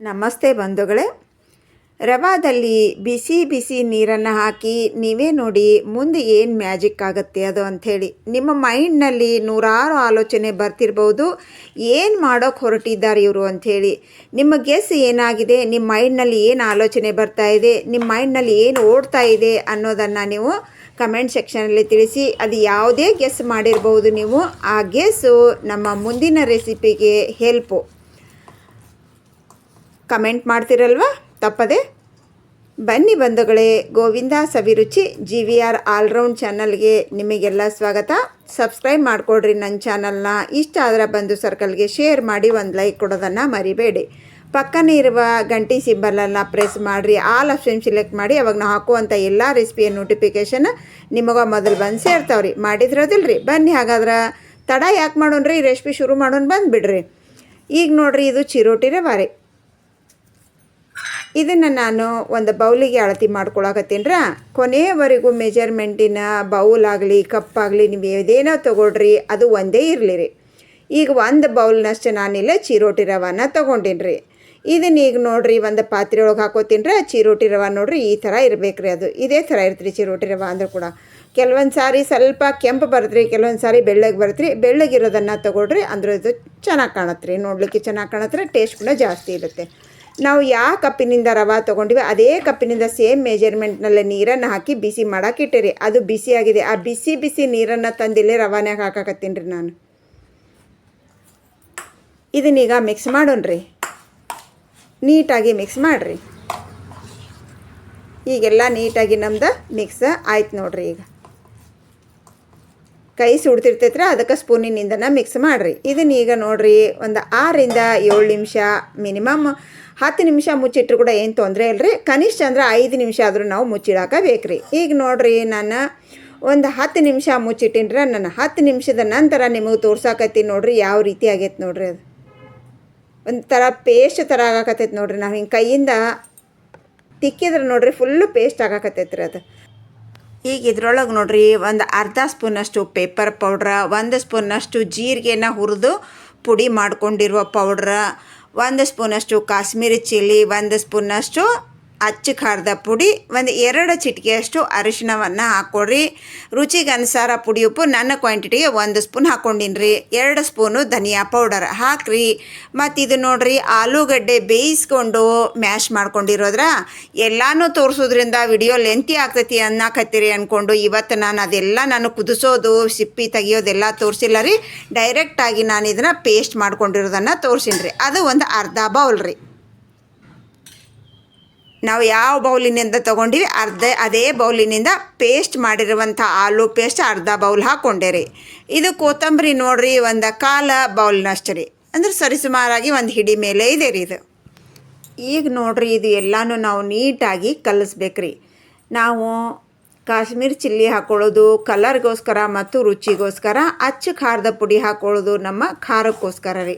ನಮಸ್ತೆ ಬಂಧುಗಳೇ. ರವಾದಲ್ಲಿ ಬಿಸಿ ಬಿಸಿ ನೀರನ್ನು ಹಾಕಿ ನೀವೇ ನೋಡಿ ಮುಂದೆ ಏನು ಮ್ಯಾಜಿಕ್ ಆಗುತ್ತೆ ಅದು ಅಂಥೇಳಿ. ನಿಮ್ಮ ಮೈಂಡ್ನಲ್ಲಿ ನೂರಾರು ಆಲೋಚನೆ ಬರ್ತಿರ್ಬೋದು. ಏನು ಮಾಡೋಕ್ಕೆ ಹೊರಟಿದ್ದಾರೆ ಇವರು ಅಂಥೇಳಿ. ನಿಮ್ಮ ಗೆಸ್ ಏನಾಗಿದೆ? ನಿಮ್ಮ ಮೈಂಡ್ನಲ್ಲಿ ಏನು ಆಲೋಚನೆ ಬರ್ತಾ ಇದೆ? ನಿಮ್ಮ ಮೈಂಡ್ನಲ್ಲಿ ಏನು ಓಡ್ತಾ ಇದೆ ಅನ್ನೋದನ್ನು ನೀವು ಕಮೆಂಟ್ ಸೆಕ್ಷನಲ್ಲಿ ತಿಳಿಸಿ. ಅದು ಯಾವುದೇ ಗೆಸ್ ಮಾಡಿರ್ಬೋದು ನೀವು. ಆ ಗೆಸ್ಸು ನಮ್ಮ ಮುಂದಿನ ರೆಸಿಪಿಗೆ ಹೆಲ್ಪು. ಕಮೆಂಟ್ ಮಾಡ್ತಿರಲ್ವಾ? ತಪ್ಪದೆ? ಬನ್ನಿ ಬಂಧುಗಳೇ, Govinda Saviruchi G V R all round ಚಾನಲ್ಗೆ ನಿಮಗೆಲ್ಲ ಸ್ವಾಗತ. ಸಬ್ಸ್ಕ್ರೈಬ್ ಮಾಡಿಕೊಡ್ರಿ ನನ್ನ ಚಾನಲ್ನ. ಇಷ್ಟ ಆದರೆ ಬಂಧು ಸರ್ಕಲ್ಗೆ ಶೇರ್ ಮಾಡಿ ಒಂದು ಲೈಕ್ ಕೊಡೋದನ್ನು ಮರಿಬೇಡಿ. ಪಕ್ಕನೇ ಇರುವ ಗಂಟಿ ಸಿಂಬಲನ್ನು ಪ್ರೆಸ್ ಮಾಡಿರಿ. ಆಲ್ ಆಪ್ಷನ್ ಸಿಲೆಕ್ಟ್ ಮಾಡಿ ಅವಾಗ ನಾವು ಹಾಕುವಂಥ ಎಲ್ಲ ರೆಸಿಪಿಯ ನೋಟಿಫಿಕೇಷನ್ ನಿಮಗೆ ಮೊದಲು ಬಂದು ಸೇರ್ತಾವ್ರಿ. ಮಾಡಿದ್ರದಿಲ್ಲ ರೀ ಬನ್ನಿ ಹಾಗಾದ್ರೆ ತಡ ಯಾಕೆ ಮಾಡೋಣ್ರಿ? ರೆಸಿಪಿ ಶುರು ಮಾಡೋಣ ಬಂದುಬಿಡ್ರಿ. ಈಗ ನೋಡ್ರಿ ಇದು ಚಿರೋಟಿ ರವೆ. ರೀ ಇದನ್ನು ನಾನು ಒಂದು ಬೌಲಿಗೆ ಅಳತಿ ಮಾಡ್ಕೊಳಕತ್ತೀನಿ ರೀ. ಕೊನೆಯವರೆಗೂ ಮೆಜರ್ಮೆಂಟಿನ ಬೌಲ್ ಆಗಲಿ ಕಪ್ಪಾಗಲಿ ನೀವು ಏದೇನೋ ತೊಗೊಳ್ರಿ, ಅದು ಒಂದೇ ಇರಲಿ ರೀ. ಈಗ ಒಂದು ಬೌಲ್ನಷ್ಟು ನಾನಿಲ್ಲ ಚಿರೋಟಿ ರವಾನ ತೊಗೊಂಡೀನಿ ಇದನ್ನ ಈಗ ನೋಡ್ರಿ, ಒಂದು ಪಾತ್ರೆ ಒಳಗೆ ಹಾಕೋತೀನಿ ರೀ, ಚಿರೋಟಿ ರವೆ ನೋಡ್ರಿ, ಈ ಥರ ಇರಬೇಕು ಅದು. ಇದೇ ಥರ ಇರ್ತೀರಿ ಚಿರೋಟಿ ರವೆ ಅಂದ್ರೆ ಕೂಡ. ಕೆಲವೊಂದು ಸಾರಿ ಸ್ವಲ್ಪ ಕೆಂಪು ಬರುತ್ತೆ ರೀ ಕೆಲವೊಂದು ಸಾರಿ ಬೆಳ್ಳಗೆ ಬರುತ್ತೆ ರೀ ಬೆಳ್ಳಗಿರೋದನ್ನು ತೊಗೊಳ್ರಿ ಅಂದ್ರೆ ಇದು ಚೆನ್ನಾಗಿ ಕಾಣತ್ತೆ ರೀ ನೋಡಲಿಕ್ಕೆ ಚೆನ್ನಾಗಿ ಕಾಣತ್ತೆ ಟೇಸ್ಟ್ ಕೂಡ ಜಾಸ್ತಿ ಇರುತ್ತೆ. ನಾವು ಯಾವ ಕಪ್ಪಿನಿಂದ ರವೆ ತೊಗೊಂಡಿವಿ ಅದೇ ಕಪ್ಪಿನಿಂದ ಸೇಮ್ ಮೆಜರ್ಮೆಂಟ್ನಲ್ಲಿ ನೀರನ್ನು ಹಾಕಿ ಬಿಸಿ ಮಾಡಕ್ಕೆ ಇಟ್ಟಿರಿ. ಅದು ಬಿಸಿಯಾಗಿದೆ ಆ ಬಿಸಿ ಬಿಸಿ ನೀರನ್ನು ತಂದಿಲ್ಲೇ ರವಾನ್ಯಾಗ ಹಾಕಾಕತ್ತೀನಿ ರೀ ನಾನು. ಇದನ್ನೀಗ ಮಿಕ್ಸ್ ಮಾಡೋಣ್ರಿ ನೀಟಾಗಿ ಮಿಕ್ಸ್ ಮಾಡಿರಿ. ಈಗೆಲ್ಲ ನೀಟಾಗಿ ನಮ್ದು ಮಿಕ್ಸ್ ಆಯ್ತು ನೋಡ್ರಿ ಈಗ. ಕೈ ಸುಡ್ತಿರ್ತೈತ್ರಿ, ಅದಕ್ಕೆ ಸ್ಪೂನಿನಿಂದನ ಮಿಕ್ಸ್ ಮಾಡಿರಿ. ಇದನ್ನೀಗ ನೋಡ್ರಿ, ಒಂದು ಆರರಿಂದ ಏಳು ನಿಮಿಷ ಮಿನಿಮಮ್ ಹತ್ತು ನಿಮಿಷ ಮುಚ್ಚಿಟ್ರು ಕೂಡ ಏನು ತೊಂದರೆ ಇಲ್ಲರಿ ಕನಿಷ್ಠ ಅಂದ್ರೆ ಐದು ನಿಮಿಷ ಆದರೂ ನಾವು ಮುಚ್ಚಿಡಾಕ ಬೇಕ್ರಿ ಈಗ ನೋಡಿರಿ ನಾನು ಒಂದು ಹತ್ತು ನಿಮಿಷ ಮುಚ್ಚಿಟ್ಟಿನ್ರ ನಾನು ಹತ್ತು ನಿಮಿಷದ ನಂತರ ನಿಮಗೆ ತೋರ್ಸಾಕತ್ತೀನಿ ನೋಡ್ರಿ ಯಾವ ರೀತಿ ಆಗೈತೆ ನೋಡ್ರಿ ಅದು. ಒಂಥರ ಪೇಸ್ಟ್ ಥರ ಆಗಾಕತ್ತೈತೆ ನೋಡ್ರಿ ನಾವು ಹಿಂಗೆ ಕೈಯಿಂದ ತಿಕ್ಕಿದ್ರೆ ನೋಡ್ರಿ ಫುಲ್ಲು ಪೇಸ್ಟ್ ಆಗಾಕತ್ತೈತ್ರಿ ಅದು. ಈಗ ಇದ್ರೊಳಗೆ ನೋಡ್ರಿ ಒಂದು ಅರ್ಧ ಸ್ಪೂನಷ್ಟು ಪೇಪರ್ ಪೌಡ್ರ ಒಂದು ಸ್ಪೂನಷ್ಟು ಜೀರಿಗೆನ ಹುರಿದು ಪುಡಿ ಮಾಡ್ಕೊಂಡಿರುವ ಪೌಡ್ರ ಒಂದು ಸ್ಪೂನಷ್ಟು ಕಾಶ್ಮೀರಿ ಚಿಲ್ಲಿ ಒಂದು ಸ್ಪೂನಷ್ಟು ಅಚ್ಚ ಖಾರದ ಪುಡಿ, ಒಂದು ಎರಡು ಚಿಟಿಕೆಯಷ್ಟು ಅರಿಶಿಣವನ್ನು ಹಾಕ್ಕೊಡ್ರಿ ರುಚಿಗೆ ಅನುಸಾರ ಪುಡಿ ಉಪ್ಪು, ನನ್ನ ಕ್ವಾಂಟಿಟಿಗೆ ಒಂದು ಸ್ಪೂನ್ ಹಾಕ್ಕೊಂಡಿನ್ರಿ ಎರಡು ಸ್ಪೂನು ಧನಿಯಾ ಪೌಡರ್ ಹಾಕ್ರಿ. ಮತ್ತು ಇದು ನೋಡ್ರಿ, ಆಲೂಗಡ್ಡೆ ಬೇಯಿಸ್ಕೊಂಡು ಮ್ಯಾಶ್ ಮಾಡ್ಕೊಂಡಿರೋದ್ರ ಎಲ್ಲಾನು ತೋರಿಸೋದ್ರಿಂದ ವಿಡಿಯೋ ಲೆಂತಿ ಆಗ್ತೈತಿ ಅನ್ನಕತ್ತೀರಿ ಅಂದ್ಕೊಂಡು ಇವತ್ತು ನಾನು ಅದೆಲ್ಲ ನಾನು ಕುದಿಸೋದು, ಸಿಪ್ಪಿ ತೆಗಿಯೋದೆಲ್ಲ ತೋರಿಸಿಲ್ಲ ರೀ. ಡೈರೆಕ್ಟಾಗಿ ನಾನು ಇದನ್ನು ಪೇಸ್ಟ್ ಮಾಡ್ಕೊಂಡಿರೋದನ್ನು ತೋರಿಸಿನ್ರಿ. ಅದು ಒಂದು ಅರ್ಧ ಬೌಲ್ ರೀ. ನಾವು ಯಾವ ಬೌಲಿನಿಂದ ತೊಗೊಂಡಿವಿ, ಅರ್ಧ, ಅದೇ ಬೌಲಿನಿಂದ ಪೇಸ್ಟ್ ಮಾಡಿರುವಂಥ ಆಲೂ ಪೇಸ್ಟ್ ಅರ್ಧ ಬೌಲ್ ಹಾಕ್ಕೊಂಡೆ ರೀ ಇದು ಕೊತ್ತಂಬರಿ ನೋಡ್ರಿ, ಒಂದು ಕಾಲ ಬೌಲ್ನಷ್ಟು ರೀ. ಅಂದ್ರೆ ಸರಿಸುಮಾರಾಗಿ ಒಂದು ಹಿಡಿ ಮೇಲೆ ಇದೆ ರೀ ಇದು. ಈಗ ನೋಡ್ರಿ, ಇದು ಎಲ್ಲನೂ ನಾವು ನೀಟಾಗಿ ಕಲಿಸ್ಬೇಕ್ರಿ. ನಾವು ಕಾಶ್ಮೀರ್ ಚಿಲ್ಲಿ ಹಾಕೊಳ್ಳೋದು, ಕಲರ್ಗೋಸ್ಕರ ಮತ್ತು ರುಚಿಗೋಸ್ಕರ ಅಚ್ಚು ಖಾರದ ಪುಡಿ ಹಾಕೊಳ್ಳೋದು ನಮ್ಮ ಖಾರಕ್ಕೋಸ್ಕರ ರೀ.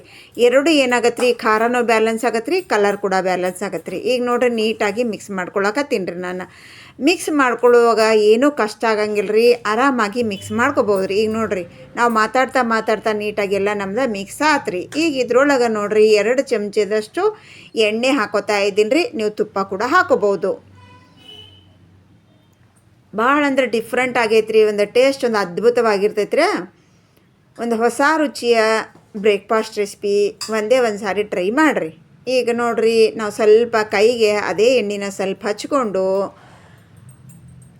ಎರಡು ಏನಾಗತ್ತೆ ರೀ ಖಾರನೂ ಬ್ಯಾಲೆನ್ಸ್ ಆಗತ್ತೆ ರೀ ಕಲರ್ ಕೂಡ ಬ್ಯಾಲೆನ್ಸ್ ಆಗತ್ತೆ ರೀ ಈಗ ನೋಡ್ರಿ ನೀಟಾಗಿ ಮಿಕ್ಸ್ ಮಾಡ್ಕೊಳಕತ್ತೀನಿ ರೀ ನಾನು. ಮಿಕ್ಸ್ ಮಾಡ್ಕೊಳ್ಳುವಾಗ ಏನೂ ಕಷ್ಟ ಆಗಂಗಿಲ್ಲ ರೀ, ಆರಾಮಾಗಿ ಮಿಕ್ಸ್ ಮಾಡ್ಕೋಬೋದು ರೀ. ಈಗ ನೋಡ್ರಿ, ನಾವು ಮಾತಾಡ್ತಾ ಮಾತಾಡ್ತಾ ನೀಟಾಗಿ ಎಲ್ಲ ನಮ್ದು ಮಿಕ್ಸ್ ಆತ್ರಿ. ಈಗ ಇದ್ರೊಳಗೆ ನೋಡಿರಿ, ಎರಡು ಚಮಚದಷ್ಟು ಎಣ್ಣೆ ಹಾಕೋತಾ ಇದ್ದೀನಿ ರೀ. ನೀವು ತುಪ್ಪ ಕೂಡ ಹಾಕೋಬೋದು. ಭಾಳ ಅಂದ್ರೆ ಡಿಫ್ರೆಂಟ್ ಆಗೈತೆ ರೀ ಒಂದು ಟೇಸ್ಟ್ ಒಂದು ಅದ್ಭುತವಾಗಿರ್ತೈತೆ ರೀ ಒಂದು ಹೊಸ ರುಚಿಯ ಬ್ರೇಕ್ಫಾಸ್ಟ್ ರೆಸಿಪಿ ಒಂದೇ ಒಂದು ಸಾರಿ ಟ್ರೈ ಮಾಡಿರಿ. ಈಗ ನೋಡ್ರಿ, ನಾವು ಸ್ವಲ್ಪ ಕೈಗೆ ಅದೇ ಎಣ್ಣೆನ ಸ್ವಲ್ಪ ಹಚ್ಕೊಂಡು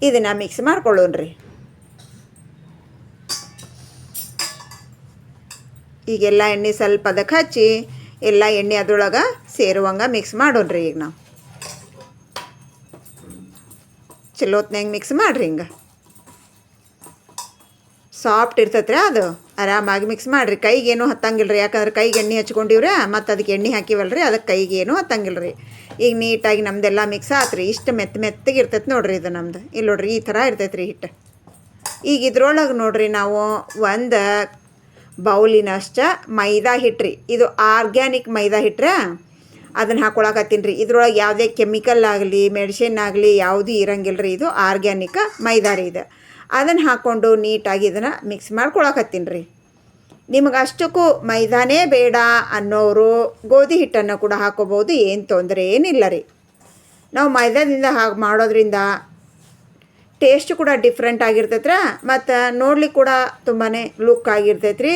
ಇದನ್ನು ಮಿಕ್ಸ್ ಮಾಡ್ಕೊಳ್ಳೋಣ್ರಿ. ಈಗೆಲ್ಲ ಎಣ್ಣೆ ಸ್ವಲ್ಪ ಅದಕ್ಕೆ ಹಚ್ಚಿ, ಎಲ್ಲ ಎಣ್ಣೆ ಅದ್ರೊಳಗೆ ಸೇರುವಂಗೆ ಮಿಕ್ಸ್ ಮಾಡೋಣ್ರಿ ಈಗ ನಾವು. ಚಲೋತ್ನಾಗ ಮಿಕ್ಸ್ ಮಾಡಿರಿ ಹಿಂಗೆ. ಸಾಫ್ಟ್ ಇರ್ತೈತೆ ಅದು. ಆರಾಮಾಗಿ ಮಿಕ್ಸ್ ಮಾಡಿರಿ. ಕೈಗೇನು ಹತ್ತಂಗಿಲ್ಲ ರೀ ಯಾಕಂದ್ರೆ ಕೈಗೆ ಎಣ್ಣೆ ಹಚ್ಕೊಂಡಿವ್ರೆ, ಮತ್ತು ಅದಕ್ಕೆ ಎಣ್ಣೆ ಹಾಕಿವಲ್ಲ ರೀ ಅದಕ್ಕೆ ಕೈಗೇನು ಹತ್ತಂಗಿಲ್ಲ ರೀ ಈಗ ನೀಟಾಗಿ ನಮ್ದೆಲ್ಲ ಮಿಕ್ಸ್ ಆತ್ರಿ. ಇಷ್ಟು ಮೆತ್ತ ಮೆತ್ತಗೆ ಇರ್ತೈತೆ ನೋಡಿರಿ ಇದು ನಮ್ದು. ಇಲ್ಲಿ ನೋಡ್ರಿ ಈ ಥರ ಇರ್ತೈತೆ ರೀ ಹಿಟ್ಟು ಈಗ ಇದ್ರೊಳಗೆ ನೋಡ್ರಿ ನಾವು ಒಂದು ಬೌಲಿನಷ್ಟ ಮೈದಾ ಹಿಟ್ಟು ರೀ ಇದು ಆರ್ಗ್ಯಾನಿಕ್ ಮೈದಾ ಹಿಟ್ರೆ? ಅದನ್ನು ಹಾಕೊಳಕತ್ತೀನಿ ರೀ. ಇದ್ರೊಳಗೆ ಯಾವುದೇ ಕೆಮಿಕಲ್ ಆಗಲಿ ಮೆಡಿಸಿನ್ ಆಗಲಿ ಯಾವುದೂ ಇರಂಗಿಲ್ಲ ರೀ. ಇದು ಆರ್ಗ್ಯಾನಿಕ್ ಮೈದಾರಿ ಇದೆ ಇದು. ಅದನ್ನು ಹಾಕ್ಕೊಂಡು ನೀಟಾಗಿ ಇದನ್ನು ಮಿಕ್ಸ್ ಮಾಡ್ಕೊಳಕತ್ತೀನಿ ರೀ. ನಿಮಗೆ ಅಷ್ಟಕ್ಕೂ ಮೈದಾನೇ ಬೇಡ ಅನ್ನೋರು ಗೋಧಿ ಹಿಟ್ಟನ್ನು ಕೂಡ ಹಾಕೋಬೋದು ಏನು ತೊಂದರೆ ಏನಿಲ್ಲ ರೀ. ನಾವು ಮೈದಾದಿಂದ ಹಾಗೆ ಮಾಡೋದ್ರಿಂದ ಟೇಸ್ಟ್ ಕೂಡ ಡಿಫ್ರೆಂಟ್ ಆಗಿರ್ತೈತ್ರ. ಮತ್ತು ನೋಡ್ಲಿಕ್ಕೆ ಕೂಡ ತುಂಬಾ ಲುಕ್ ಆಗಿರ್ತೈತೆ ರೀ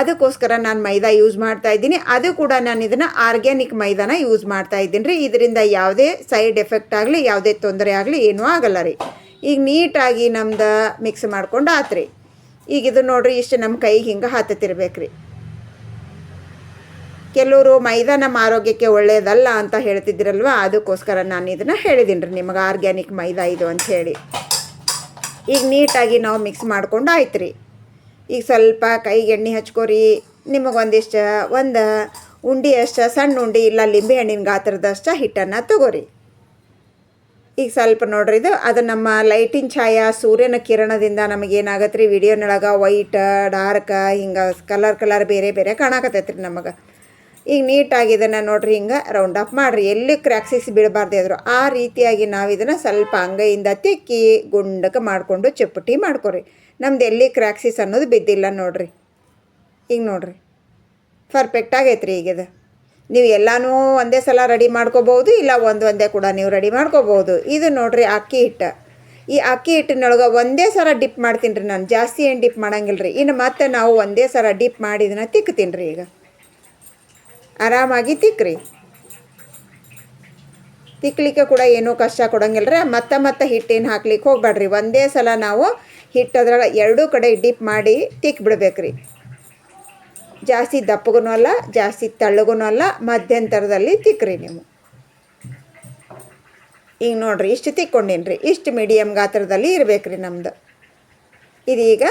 ಅದಕ್ಕೋಸ್ಕರ ನಾನು ಮೈದಾ ಯೂಸ್ ಮಾಡ್ತಾ ಇದ್ದೀನಿ. ಅದು ಕೂಡ ನಾನು ಇದನ್ನು ಆರ್ಗ್ಯಾನಿಕ್ ಮೈದಾನ ಯೂಸ್ ಮಾಡ್ತಾ ಇದ್ದೀನಿ ರೀ. ಇದರಿಂದ ಯಾವುದೇ ಸೈಡ್ ಎಫೆಕ್ಟ್ ಆಗಲಿ, ಯಾವುದೇ ತೊಂದರೆ ಆಗಲಿ ಏನೂ ಆಗಲ್ಲ ರೀ. ಈಗ ನೀಟಾಗಿ ನಮ್ದು ಮಿಕ್ಸ್ ಮಾಡ್ಕೊಂಡು ಆತ್ರಿ. ಈಗ ಇದು ನೋಡ್ರಿ, ಇಷ್ಟು ನಮ್ಮ ಕೈಗೆ ಹಿಂಗೆ ಹತ್ತತಿರ್ಬೇಕು ರೀ. ಕೆಲವರು ಮೈದಾ ನಮ್ಮ ಆರೋಗ್ಯಕ್ಕೆ ಒಳ್ಳೆಯದಲ್ಲ ಅಂತ ಹೇಳ್ತಿದ್ರಲ್ವಾ, ಅದಕ್ಕೋಸ್ಕರ ನಾನು ಇದನ್ನು ಹೇಳಿದ್ದೀನಿ ರೀ ನಿಮಗೆ ಆರ್ಗ್ಯಾನಿಕ್ ಮೈದಾ ಇದು ಅಂತ ಹೇಳಿ. ಈಗ ನೀಟಾಗಿ ನಾವು ಮಿಕ್ಸ್ ಮಾಡ್ಕೊಂಡು ಆಯ್ತು ರೀ ಈಗ ಸ್ವಲ್ಪ ಕೈಗೆ ಎಣ್ಣೆ ಹಚ್ಕೋರಿ. ನಿಮಗೆ ಒಂದಿಷ್ಟು, ಒಂದು ಉಂಡೆ ಅಷ್ಟು, ಸಣ್ಣ ಉಂಡೆ ಇಲ್ಲ, ಲಿಂಬೆ ಹಣ್ಣಿನ ಗಾತ್ರದಷ್ಟು ಹಿಟ್ಟನ್ನು ತಗೋರಿ. ಈಗ ಸ್ವಲ್ಪ ನೋಡ್ರಿ ಇದು, ಅದು ನಮ್ಮ ಲೈಟಿನ ಛಾಯ, ಸೂರ್ಯನ ಕಿರಣದಿಂದ ನಮಗೇನಾಗತ್ತೆ ರೀ ವಿಡಿಯೋನೊಳಗೆ ವೈಟ್ ಡಾರ್ಕ್ ಹಿಂಗೆ ಕಲರ್ ಕಲರ್ ಬೇರೆ ಬೇರೆ ಕಾಣಕತ್ತೈತೆ ರೀ ನಮಗೆ. ಈಗ ನೀಟಾಗಿ ಇದನ್ನು ನೋಡ್ರಿ, ಹಿಂಗೆ ರೌಂಡ್ ಆಫ್ ಮಾಡಿರಿ. ಎಲ್ಲಿ ಕ್ರ್ಯಾಕ್ಸಿಸ್ ಬೀಳಬಾರ್ದು ಇದ್ರು ಆ ರೀತಿಯಾಗಿ ನಾವು ಇದನ್ನು ಸ್ವಲ್ಪ ಅಂಗೈಯಿಂದ ತಿಕ್ಕಿ ಗುಂಡಕ್ಕೆ ಮಾಡಿಕೊಂಡು ಚಪ್ಪಟಿ ಮಾಡ್ಕೊರಿ. ನಮ್ದು ಎಲ್ಲಿ ಕ್ರ್ಯಾಕ್ಸಿಸ್ ಅನ್ನೋದು ಬಿದ್ದಿಲ್ಲ ನೋಡ್ರಿ. ಈಗ ನೋಡ್ರಿ. ಪರ್ಫೆಕ್ಟ್ ಆಗೈತೆ ರೀ ಈಗ ಇದು ನೀವು ಎಲ್ಲನೂ ಒಂದೇ ಸಲ ರೆಡಿ ಮಾಡ್ಕೋಬೋದು, ಇಲ್ಲ ಒಂದು ಒಂದೇ ಕೂಡ ನೀವು ರೆಡಿ ಮಾಡ್ಕೋಬೋದು. ಇದು ನೋಡ್ರಿ ಅಕ್ಕಿ ಹಿಟ್ಟು. ಈ ಅಕ್ಕಿ ಹಿಟ್ಟಿನೊಳಗೆ ಒಂದೇ ಸಲ ಡಿಪ್ ಮಾಡ್ತೀನಿ ರೀ ನಾನು. ಜಾಸ್ತಿ ಏನು ಡಿಪ್ ಮಾಡಂಗಿಲ್ಲ ರೀ ಇನ್ನು ಮತ್ತೆ ನಾವು ಒಂದೇ ಸಲ ಡಿಪ್ ಮಾಡಿದನ್ನ ತಿಕ್ತೀನಿ ರೀ ಈಗ. ಆರಾಮಾಗಿ ತಿಕ್ಕ್ರಿ ತಿಕ್ಕಲಿಕ್ಕೆ ಕೂಡ ಏನೂ ಕಷ್ಟ ಕೊಡಂಗಿಲ್ಲ ರೀ ಮತ್ತೆ ಮತ್ತೆ ಹಿಟ್ಟೇನು ಹಾಕ್ಲಿಕ್ಕೆ ಹೋಗ್ಬೇಡ್ರಿ. ಒಂದೇ ಸಲ ನಾವು ಹಿಟ್ಟು ಅದ್ರಾಗ ಎರಡೂ ಕಡೆ ಡಿಪ್ ಮಾಡಿ ತಿಕ್ ಬಿಡ್ಬೇಕ್ರಿ. ಜಾಸ್ತಿ ದಪ್ಪಗೂ ಅಲ್ಲ, ಜಾಸ್ತಿ ತಳ್ಳಗೂ ಅಲ್ಲ, ಮಧ್ಯಂತರದಲ್ಲಿ ತಿಕ್ಕ್ರಿ ನೀವು. ಈಗ ನೋಡ್ರಿ, ಇಷ್ಟು ತಿಕ್ಕೊಂಡೇನಿ ರೀ ಇಷ್ಟು ಮೀಡಿಯಮ್ ಗಾತ್ರದಲ್ಲಿ ರೀ ನಮ್ಮದು ಇದೀಗ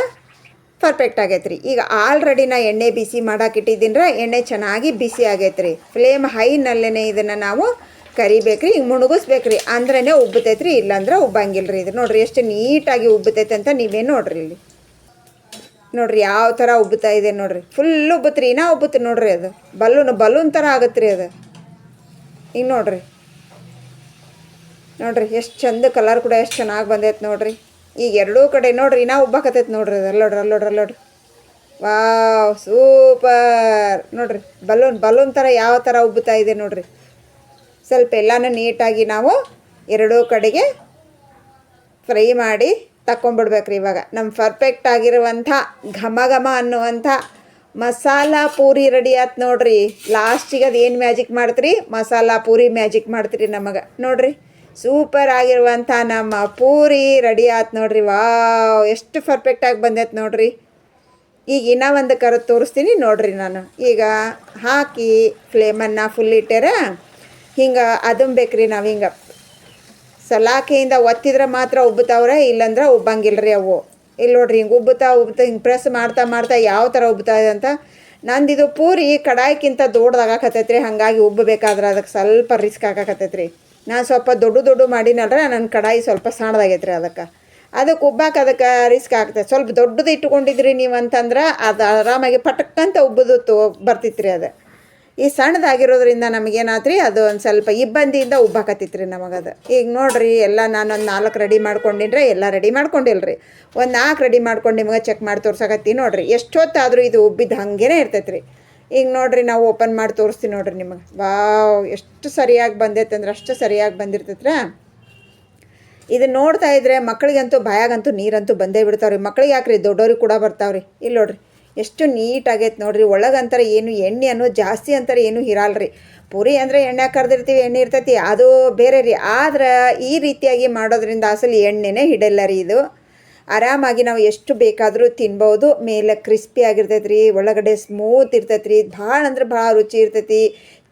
ಪರ್ಫೆಕ್ಟ್ ಆಗೈತೆ ರೀ ಈಗ ಆಲ್ರೆಡಿ ನಾ ಎಣ್ಣೆ ಬಿಸಿ ಮಾಡಕ್ಕೆ ಇಟ್ಟಿದ್ದೀನಿ ಎಣ್ಣೆ ಚೆನ್ನಾಗಿ ಬಿಸಿ ಆಗೈತೆ ರೀ ಫ್ಲೇಮ್ ಹೈನಲ್ಲೇ ಇದನ್ನು ನಾವು ಕರಿಬೇಕ್ರಿ ಹಿಂಗೆ ಮುಣುಗಿಸ್ಬೇಕ್ರಿ. ಅಂದ್ರೇ ಉಬ್ಬತೈತ್ರಿ, ಇಲ್ಲಾಂದ್ರೆ ಉಬ್ಬಂಗಿಲ್ಲ ರೀ ಇದು. ನೋಡ್ರಿ, ಎಷ್ಟು ನೀಟಾಗಿ ಉಬ್ಬತೈತೆ ಅಂತ ನೀವೇ ನೋಡ್ರಿ ಇಲ್ಲಿ. ನೋಡ್ರಿ, ಯಾವ ಥರ ಉಬ್ಬುತ್ತಾ ಇದೆ ನೋಡ್ರಿ. ಫುಲ್ ಉಬ್ಬತ್ರಿ, ಇನ್ನೂ ಉಬ್ಬುತ್ತೆ ನೋಡ್ರಿ ಅದು. ಬಲೂನ್ ಬಲೂನ್ ಥರ ಆಗತ್ತೆ ರೀ ಅದು. ಹಿಂಗೆ ನೋಡ್ರಿ. ನೋಡ್ರಿ, ಎಷ್ಟು ಚಂದ ಕಲರ್ ಕೂಡ ಎಷ್ಟು ಚೆನ್ನಾಗಿ ಬಂದೈತೆ ನೋಡ್ರಿ. ಈಗ ಎರಡೂ ಕಡೆ ನೋಡ್ರಿ, ಇನ್ನೂ ಉಬ್ಬಾಕತ್ತೈತೆ ನೋಡ್ರಿ ಅದು. ಅಲ್ಲೋಡ್ರಿ ಅಲ್ಲೋಡ್ರಿ ಅಲ್ಲೋಡ್ರಿ. Wow, super. ನೋಡ್ರಿ, ಬಲೂನ್ ಬಲೂನ್ ಥರ ಯಾವ ಥರ ಉಬ್ಬುತ್ತಾ ಇದೆ ನೋಡ್ರಿ. ಸ್ವಲ್ಪ ಎಲ್ಲನೂ ನೀಟಾಗಿ ನಾವು ಎರಡೂ ಕಡೆಗೆ ಫ್ರೈ ಮಾಡಿ ತಕ್ಕೊಂಬಿಡ್ಬೇಕ್ರಿ ಇವಾಗ. ನಮ್ಮ ಪರ್ಫೆಕ್ಟ್ ಆಗಿರುವಂಥ ಘಮ ಘಮ ಅನ್ನುವಂಥ ಮಸಾಲ ಪೂರಿ ರೆಡಿ ಆಯ್ತು ನೋಡ್ರಿ. ಲಾಸ್ಟಿಗೆ ಅದು ಏನು ಮ್ಯಾಜಿಕ್ ಮಾಡ್ತೀರಿ? ಮಸಾಲ ಪೂರಿ ಮ್ಯಾಜಿಕ್ ಮಾಡ್ತೀರಿ ನಮಗೆ. ನೋಡ್ರಿ ಸೂಪರ್ ಆಗಿರುವಂಥ ನಮ್ಮ ಪೂರಿ ರೆಡಿ ಆಯ್ತು ನೋಡ್ರಿ. ವಾವ್ ಎಷ್ಟು ಪರ್ಫೆಕ್ಟಾಗಿ ಬಂದೈತೆ ನೋಡ್ರಿ. ಈಗ ಇನ್ನೂ ಒಂದು ಕರ ತೋರಿಸ್ತೀನಿ ನೋಡ್ರಿ ನಾನು. ಈಗ ಹಾಕಿ ಫ್ಲೇಮನ್ನು ಫುಲ್ ಇಟ್ಟಾರ ಹಿಂಗೆ ಅದಂಬೇಕ್ರಿ ನಾವು ಹಿಂಗೆ. ಸಲಾಕೆಯಿಂದ ಒತ್ತಿದ್ರೆ ಮಾತ್ರ ಉಬ್ಬುತ್ತಾವ್ರೆ ಇಲ್ಲಂದ್ರೆ ಉಬ್ಬಂಗಿಲ್ಲ ರೀ ಅವು. ಇಲ್ಲಿ ನೋಡ್ರಿ ಹಿಂಗೆ ಉಬ್ಬುತ್ತಾ ಉಬ್ಬುತ್ತಾ ಹಿಂಗೆ ಪ್ರೆಸ್ ಮಾಡ್ತಾ ಮಾಡ್ತಾ ಯಾವ ಥರ ಉಬ್ಬುತ್ತಾ ಇದೆ ಅಂತ. ನಂದು ಇದು ಪೂರಿ ಕಡಾಯಿಕ್ಕಿಂತ ದೊಡ್ಡದಾಗಕತ್ತೈತೆ ರೀ ಹಾಗಾಗಿ ಉಬ್ಬಬೇಕಾದ್ರೆ ಅದಕ್ಕೆ ಸ್ವಲ್ಪ ರಿಸ್ಕ್ ಆಗಾಕತ್ತೈತೆ ರೀ ನಾನು ಸ್ವಲ್ಪ ದೊಡ್ಡ ದೊಡ್ಡ ಮಾಡಿನಲ್ರ ನನ್ನ ಕಡಾಯಿ ಸ್ವಲ್ಪ ಸಣ್ಣದಾಗೈತೆ ರೀ ಅದಕ್ಕೆ. ಅದಕ್ಕೆ ಉಬ್ಬಾಕ ಅದಕ್ಕೆ ರಿಸ್ಕ್ ಆಗ್ತದೆ ಸ್ವಲ್ಪ ದೊಡ್ಡದು ಇಟ್ಕೊಂಡಿದ್ರಿ ನೀವು ಅಂತಂದ್ರೆ ಅದು ಆರಾಮಾಗಿ ಪಟಕ್ಕಂತ ಉಬ್ಬುದು ತೋ ಬರ್ತಿತ್ತು ರೀ ಅದು. ಈ ಸಣ್ಣದಾಗಿರೋದ್ರಿಂದ ನಮಗೇನಾತ್ರಿ ಅದು ಒಂದು ಸ್ವಲ್ಪ ಇಬ್ಬಂದಿಯಿಂದ ಉಬ್ಬಾಕತ್ತಿತ್ರಿ ನಮಗದು. ಈಗ ನೋಡ್ರಿ, ಎಲ್ಲ ನಾನೊಂದು ನಾಲ್ಕು ರೆಡಿ ಮಾಡ್ಕೊಂಡಿನ್ರೆ, ಎಲ್ಲ ರೆಡಿ ಮಾಡ್ಕೊಂಡಿಲ್ರಿ. ಒಂದು ನಾಲ್ಕು ರೆಡಿ ಮಾಡ್ಕೊಂಡು ನಿಮಗೆ ಚೆಕ್ ಮಾಡಿ ತೋರ್ಸಕತ್ತೀನಿ ನೋಡ್ರಿ. ಎಷ್ಟೊತ್ತಾದರೂ ಇದು ಉಬ್ಬಿದ್ದು ಹಾಗೇನೆ ಇರ್ತೈತ್ರಿ. ಈಗ ನೋಡ್ರಿ ನಾವು ಓಪನ್ ಮಾಡಿ ತೋರಿಸ್ತೀನಿ ನೋಡ್ರಿ ನಿಮಗೆ. ವಾವ್, ಎಷ್ಟು ಸರಿಯಾಗಿ ಬಂದೈತೆ ಅಂದ್ರೆ ಅಷ್ಟು ಸರಿಯಾಗಿ ಬಂದಿರ್ತೈತ್ರ. ಇದು ನೋಡ್ತಾ ಇದ್ರೆ ಮಕ್ಕಳಿಗಂತೂ ಬಾಯಾಗಂತೂ ನೀರಂತೂ ಬಂದೇ ಬಿಡ್ತಾವ್ರಿ. ಮಕ್ಳಿಗೆ ಯಾಕ್ರಿ ದೊಡ್ಡವ್ರಿಗೆ ಕೂಡ ಬರ್ತಾವ್ರಿ. ಇಲ್ಲಿ ನೋಡ್ರಿ. ಎಷ್ಟು ನೀಟಾಗೈತೆ ನೋಡ್ರಿ. ಒಳಗಂತಾರೆ ಏನು ಎಣ್ಣೆ ಅನ್ನೋ ಜಾಸ್ತಿ ಅಂತಾರೆ ಏನು ಇರಲ್ರಿ. ಪೂರಿ ಅಂದರೆ ಎಣ್ಣೆ ಕರೆದಿರ್ತೀವಿ, ಎಣ್ಣೆ ಇರ್ತೈತಿ, ಅದು ಬೇರೆ ರೀ. ಆದ್ರೆ ಈ ರೀತಿಯಾಗಿ ಮಾಡೋದ್ರಿಂದ ಅಸಲು ಎಣ್ಣೆನೇ ಹಿಡಲ್ಲ ರೀ ಇದು. ಆರಾಮಾಗಿ ನಾವು ಎಷ್ಟು ಬೇಕಾದರೂ ತಿನ್ಬೋದು. ಮೇಲೆ ಕ್ರಿಸ್ಪಿ ಆಗಿರ್ತೈತೆ ರೀ, ಒಳಗಡೆ ಸ್ಮೂತ್ ಇರ್ತೈತೆ ರೀ. ಭಾಳ ಅಂದ್ರೆ ಭಾಳ ರುಚಿ ಇರ್ತೈತಿ.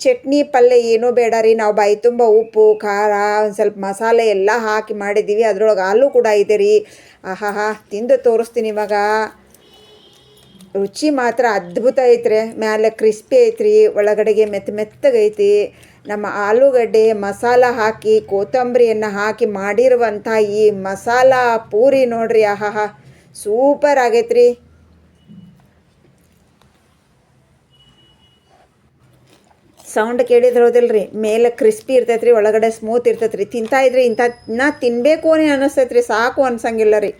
ಚಟ್ನಿ ಪಲ್ಯ ಏನೂ ಬೇಡ ರೀ. ನಾವು ಬಾಯಿ ತುಂಬ ಉಪ್ಪು, ಖಾರ, ಒಂದು ಸ್ವಲ್ಪ ಮಸಾಲೆ ಎಲ್ಲ ಹಾಕಿ ಮಾಡಿದ್ದೀವಿ. ಅದ್ರೊಳಗೆ ಆಲೂ ಕೂಡ ಇದೆ ರೀ. ಆಹಾ ತಿಂದು ತೋರಿಸ್ತೀನಿ ಇವಾಗ. ರುಚಿ ಮಾತ್ರ ಅದ್ಭುತ ಐತ್ರಿ. ಮ್ಯಾಲೆ ಕ್ರಿಸ್ಪಿ ಐತ್ರಿ, ಒಳಗಡೆಗೆ ಮೆತ್ತ ಮೆತ್ತಗೈತಿ ನಮ್ಮ ಆಲೂಗಡ್ಡೆ ಮಸಾಲ ಹಾಕಿ, ಕೊತ್ತಂಬರಿಯನ್ನು ಹಾಕಿ ಮಾಡಿರುವಂಥ ಈ ಮಸಾಲ ಪೂರಿ ನೋಡ್ರಿ ಆಹಾ ಸೂಪರ್ ಆಗೈತ್ರಿ. ಸೌಂಡ್ ಕೇಳಿದ್ರೆ ಹೌದಿಲ್ರಿ. ಮೇಲೆ ಕ್ರಿಸ್ಪಿ ಇರ್ತೈತ್ರಿ, ಒಳಗಡೆ ಸ್ಮೂತ್ ಇರ್ತೈತ್ರಿ. ತಿಂತಾ ಇದ್ರಿ ಇಂಥ ತಿನ್ನಬೇಕು ಅನ್ನಿಸ್ತೈತ್ರಿ ಸಾಕು ಅನ್ಸಂಗಿಲ್ಲ ರೀ.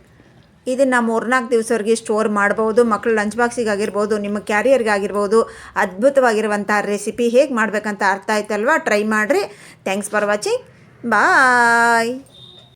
ಇದನ್ನು ಮೂರ್ನಾಲ್ಕು ದಿವಸವರೆಗೆ ಸ್ಟೋರ್ ಮಾಡ್ಬೋದು ಮಕ್ಕಳು ಲಂಚ್ ಬಾಕ್ಸಿಗೆ ಆಗಿರ್ಬೋದು ನಿಮ್ಮ ಕ್ಯಾರಿಯರ್ಗೆ ಆಗಿರ್ಬೋದು ಅದ್ಭುತವಾಗಿರುವಂಥ ರೆಸಿಪಿ ಹೇಗೆ ಮಾಡಬೇಕಂತ ಅರ್ಥ ಆಯ್ತಲ್ವಾ? ಟ್ರೈ ಮಾಡಿರಿ. Thanks for watching bye